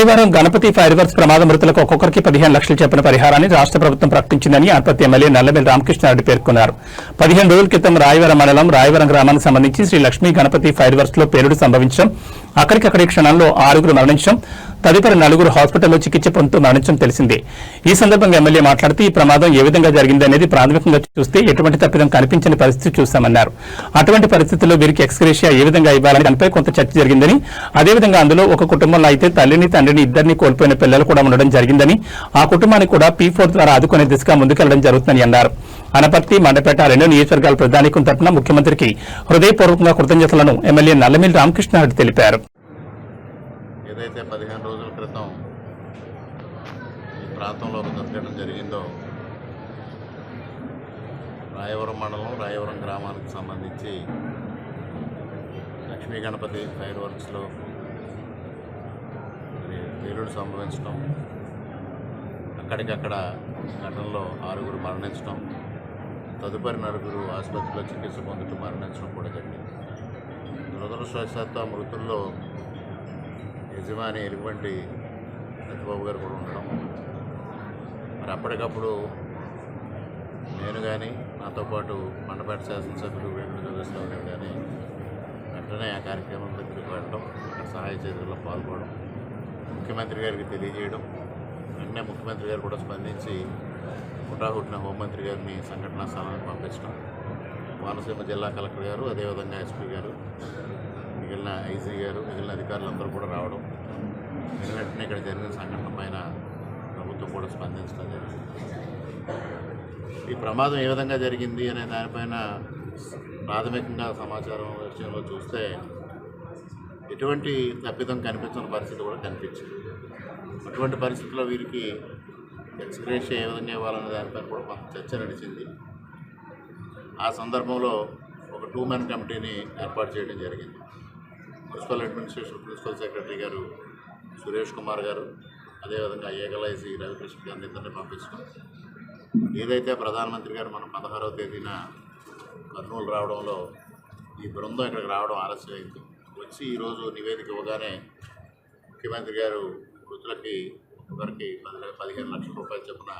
Rayavaram Ganapati fire works ప్రమాద మృతులకు ఒక్కొక్కరికి పదిహేను లక్షలు చెప్పిన పరిహారాన్ని రాష్ట్ర ప్రభుత్వం ప్రకటించిందని ఆర్పతి ఎమ్మెల్యే నల్లబెల్లి రామకృష్ణారెడ్డి పేర్కొన్నారు. పదిహేను రోజుల క్రితం రాయవరం మండలం రాయవరం గ్రామానికి సంబంధించి శ్రీ లక్ష్మీ గణపతి ఫైర్ వర్క్స్లో పేలుడు సంభవించడం అక్కడికక్కడి క్షణంలో ఆరుగురు మరణించడం తదుపరి నలుగురు హాస్పిటల్లో చికిత్స పొందుతూ మరణించడం తెలిసిందే. ఈ సందర్భంగా ఎమ్మెల్యే మాట్లాడుతూ ఈ ప్రమాదం ఏ విధంగా జరిగిందనేది ప్రాథమికంగా చూస్తే ఎటువంటి తప్పిదం కనిపించని పరిస్థితి చూశామన్నారు. అటువంటి పరిస్థితుల్లో వీరికి ఎక్స్గ్రేషియా ఏ విధంగా ఇవ్వాలని దానిపై కొంత చర్చ జరిగిందని అదేవిధంగా అందులో ఒక కుటుంబంలో అయితే తల్లిని తండ్రిని ఇద్దరిని కోల్పోయిన పిల్లలు కూడా ఉండడం జరిగిందని ఆ కుటుంబానికి కూడా పీ ఫోర్ ద్వారా ఆదుకునే దిశగా ముందుకెళ్ళడం జరుగుతుందని అన్నారు. అనపర్తి మండపేట రెండు నియోజకవర్గాల ప్రధానికం తరఫున ముఖ్యమంత్రికి హృదయపూర్వకంగా కృతజ్ఞతలను ఎమ్మెల్యే నల్లమిల్లి రామకృష్ణారెడ్డి తెలిపారు. ఏదైతే పదిహేను రోజుల క్రితం ఈ ప్రాంతంలో ఒక దుర్ఘటన జరిగిందో రాయవరం మండలం రాయవరం గ్రామానికి సంబంధించి లక్ష్మీ గణపతి ఫైర్ వర్క్స్లో పేలుడు సంభవించడం అక్కడికక్కడ ఘటనలో ఆరుగురు మరణించడం తదుపరి నలుగురు ఆసుపత్రిలో చికిత్స పొందుతూ మరణించడం కూడా జరిగింది. దురదృష్టవశాత్తు ఆ మృతుల్లో యజమాని ఎలుగుబంటి సత్యబాబు గారు కూడా ఉండడం. మరి అప్పటికప్పుడు నేను కానీ నాతో పాటు మండపేట శాసనసభ్యులు వెంకట జోగేశ్వరరావు గారు కానీ వెంటనే ఆ కార్యక్రమం దగ్గరికి వెళ్ళడం అక్కడ సహాయ చర్యల్లో పాల్గొనడం ముఖ్యమంత్రి గారికి తెలియజేయడం వెంటనే ముఖ్యమంత్రి గారు కూడా స్పందించి హుటాహుటిన హోంమంత్రి గారిని సంఘటనా స్థలానికి పంపించడం. కోనసీమ జిల్లా కలెక్టర్ గారు అదేవిధంగా ఎస్పీ గారు మిగిలిన ఐసీ గారు మిగిలిన అధికారులందరూ కూడా రావడం నేను వెంటనే ఇక్కడ జరిగిన సంఘటన పైన ప్రభుత్వం కూడా స్పందించడం జరిగింది. ఈ ప్రమాదం ఏ విధంగా జరిగింది అనే దానిపైన ప్రాథమికంగా సమాచారం విషయంలో చూస్తే ఎటువంటి తప్పిదం కనిపించిన పరిస్థితి కూడా కనిపించింది. అటువంటి పరిస్థితుల్లో వీరికి ఎక్స్గ్రేషియా ఏ విధంగా ఇవ్వాలనే దానిపైన కూడా కొంత చర్చ నడిచింది. ఆ సందర్భంలో ఒక టూ మెన్ కమిటీని ఏర్పాటు చేయడం జరిగింది. మున్సిపల్ అడ్మినిస్ట్రేషన్ ప్రిన్సిపల్ సెక్రటరీ గారు సురేష్ కుమార్ గారు అదేవిధంగా ఏగలైసి రవికృష్ణ గారిని ఇద్దరిని పంపిస్తాం ఏదైతే ప్రధానమంత్రి గారు మనం పదహారవ తేదీన కర్నూలు రావడంలో ఈ బృందం ఇక్కడికి రావడం ఆలస్యమైంది. వచ్చి ఈరోజు నివేదిక ఇవ్వగానే ముఖ్యమంత్రి గారు మృతులకి ఒకరికి పది పదిహేను లక్షల రూపాయలు చొప్పున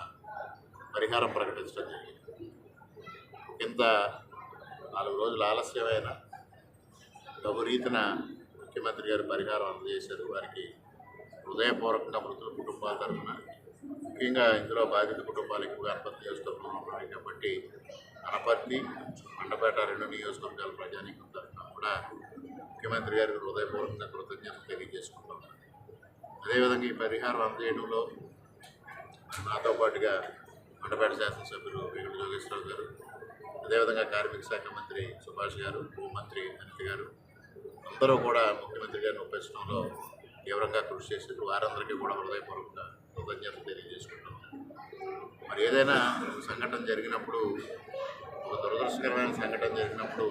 పరిహారం ప్రకటించడం జరిగింది. ఇంత నాలుగు రోజులు ఆలస్యమైన డబ్బు రీతిన ముఖ్యమంత్రి గారు పరిహారం అందజేశారు. వారికి హృదయపూర్వకంగా మృతుల కుటుంబాల తరఫున ముఖ్యంగా ఇందులో బాధిత కుటుంబాలు ఎక్కువగా అనపర్తి నియోజకవర్గంలో ఉన్నాయి కాబట్టి అనపర్తి మండపేట రెండు నియోజకవర్గాల ప్రజానీకం తరఫున కూడా ముఖ్యమంత్రి గారికి హృదయపూర్వకంగా కృతజ్ఞతలు తెలియజేసుకుంటున్నాను. అదేవిధంగా ఈ పరిహారం అందజేయడంలో నాతో పాటుగా మండపేట శాసనసభ్యులు వేణుడు జోగేశ్వరరావు గారు అదేవిధంగా కార్మిక శాఖ మంత్రి సుభాష్ గారు హోంమంత్రి అనిత గారు అందరూ కూడా ముఖ్యమంత్రి గారిని ఒప్పించడంలో తీవ్రంగా కృషి చేశారు వారందరికీ కూడా హృదయపూర్వక కృతజ్ఞత తెలియజేసుకుంటాం మరి ఏదైనా సంఘటన జరిగినప్పుడు ఒక దురదృష్టకరమైన సంఘటన జరిగినప్పుడు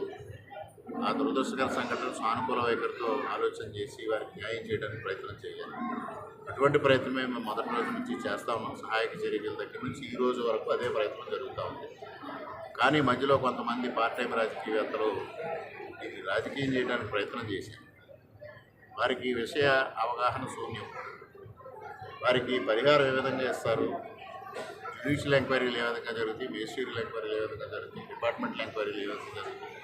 ఆ దురదృష్టకర సంఘటన సానుకూల వైఖరితో ఆలోచన చేసి వారికి న్యాయం చేయడానికి ప్రయత్నం చేయాలి. అటువంటి ప్రయత్నమే మేము మొదటి రోజు నుంచి చేస్తా ఉన్నాం సహాయక చర్యల దగ్గర నుంచి ఈ రోజు వరకు అదే ప్రయత్నం జరుగుతూ ఉంది. కానీ మధ్యలో కొంతమంది పార్ట్ టైం రాజకీయవేత్తలు రాజకీయం చేయడానికి ప్రయత్నం చేశారు వారికి ఈ విషయ అవగాహన శూన్యం. వారికి పరిహారం ఏ విధంగా ఇస్తారు జ్యుడిషియల్ ఎంక్వైరీలు ఏ విధంగా జరుగుతాయి? మేజిస్ట్రియల్ ఎంక్వైరీలు ఏ విధంగా జరుగుతాయి? డిపార్ట్మెంటల్ ఎంక్వైరీలు ఏ విధంగా జరుగుతాయి?